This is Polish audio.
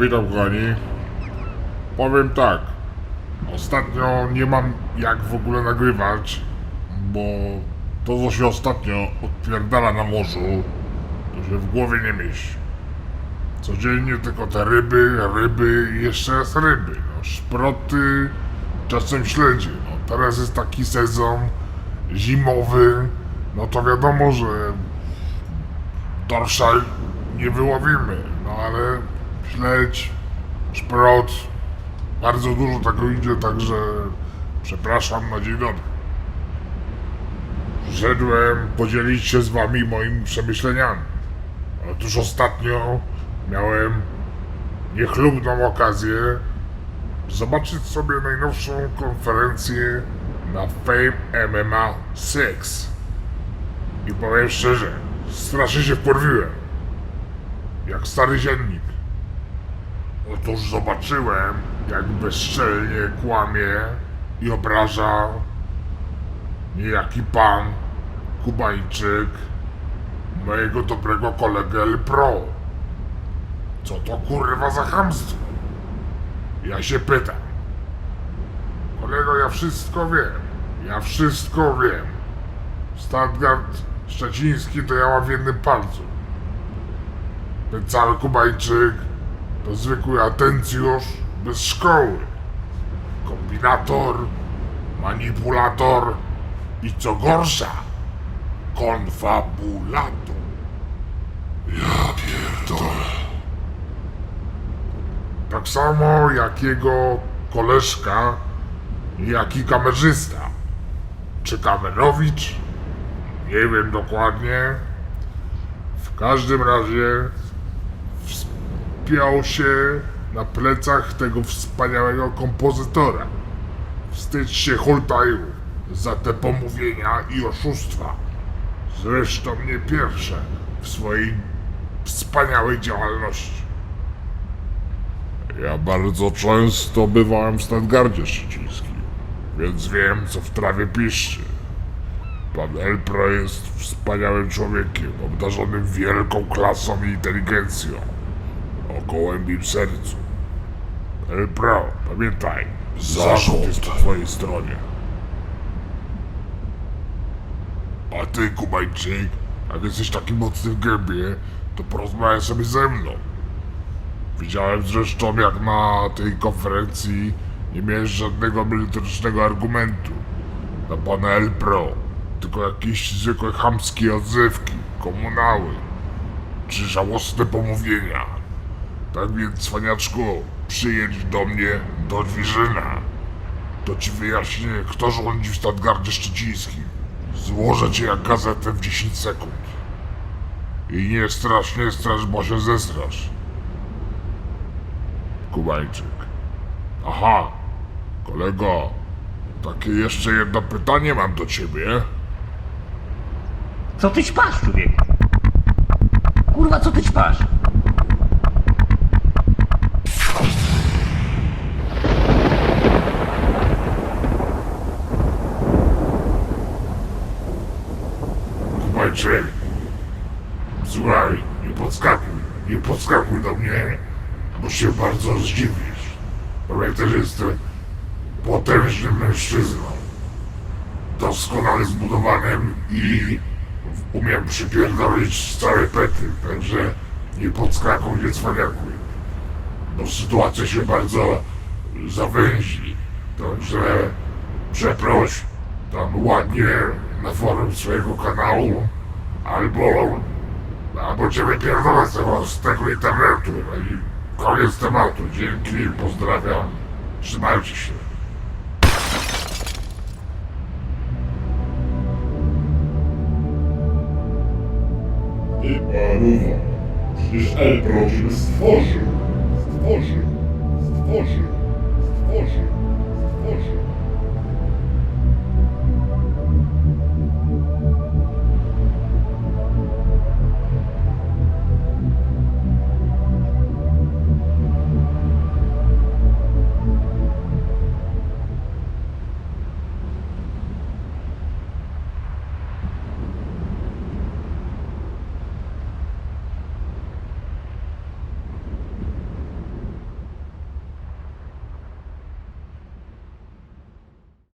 Witam kochani. Powiem tak. Ostatnio nie mam jak w ogóle nagrywać, bo to co się ostatnio odpierdala na morzu, to się w głowie nie mieści. Codziennie tylko te ryby, ryby i jeszcze raz ryby. No, szproty, czasem śledzie. No, teraz jest taki sezon zimowy, no to wiadomo, że dorsza nie wyłowimy, no ale śledź, szprot, bardzo dużo tego idzie, także przepraszam na dzień dobry. Przyszedłem podzielić się z wami moimi przemyśleniami. Otóż ostatnio miałem niechlubną okazję zobaczyć sobie najnowszą konferencję na Fame MMA 6. I powiem szczerze, strasznie się wporwiłem. Jak stary ziennik. Otóż zobaczyłem, jak bezczelnie kłamie i obraża niejaki pan Kubańczyk mojego dobrego kolegę El Pro. Co to kurwa za chamstwo? Ja się pytam. Kolego, ja wszystko wiem. Ja wszystko wiem. Standard szczeciński to ja mam w jednym palcu. Ten cały Kubańczyk to zwykły atencjusz bez szkoły. Kombinator, manipulator i co gorsza, konfabulator. Ja pierdolę. Tak samo jak jego koleżka, jak i kamerzysta. Czy kamerowicz? Nie wiem dokładnie. W każdym razie wspiął się na plecach tego wspaniałego kompozytora. Wstydź się hultaju za te pomówienia i oszustwa. Zresztą nie pierwsze w swojej wspaniałej działalności. Ja bardzo często bywałem w Stadgardzie Szczecińskim, więc wiem, co w trawie piszczy. Pan Elpro jest wspaniałym człowiekiem, obdarzonym wielką klasą i inteligencją, gołębim sercu. Elpro, pamiętaj, zarząd jest po twojej stronie. A ty, Kubańczyk, jak jesteś taki mocny w gębie, to porozmawiaj sobie ze mną. Widziałem zresztą, jak na tej konferencji nie miałeś żadnego merytorycznego argumentu na pana El Pro, tylko jakieś zwykłe chamskie odzywki, komunały czy żałosne pomówienia. Tak więc, cwaniaczku, przyjedź do mnie do Dwirzyna. To ci wyjaśnię, kto rządzi w Stadgardzie Szczecińskim. Złożę cię jak gazetę w 10 sekund. I nie strasz, nie strasz, bo się zestrasz. Kubańczyk. Aha, kolego, takie jeszcze jedno pytanie mam do ciebie. Co ty ćpasz, człowieku? Kurwa, co ty Kubańczyk, słuchaj, nie podskakuj, nie podskakuj do mnie, bo się bardzo zdziwisz. Pamiętaj, że jestem potężnym mężczyzną, doskonale zbudowanym i umiem przypierdolić całe pety, także nie podskakuj, nie cwaniakuj, bo sytuacja się bardzo zawęzi, także przeproś tam ładnie na forum swojego kanału, albo, albo cię wypierdolę z tego, internetu. No i koniec tematu. Dzięki, pozdrawiam. Trzymajcie się. Ty paruwa, przecież El Pro ciebie stworzył, stworzył, stworzył.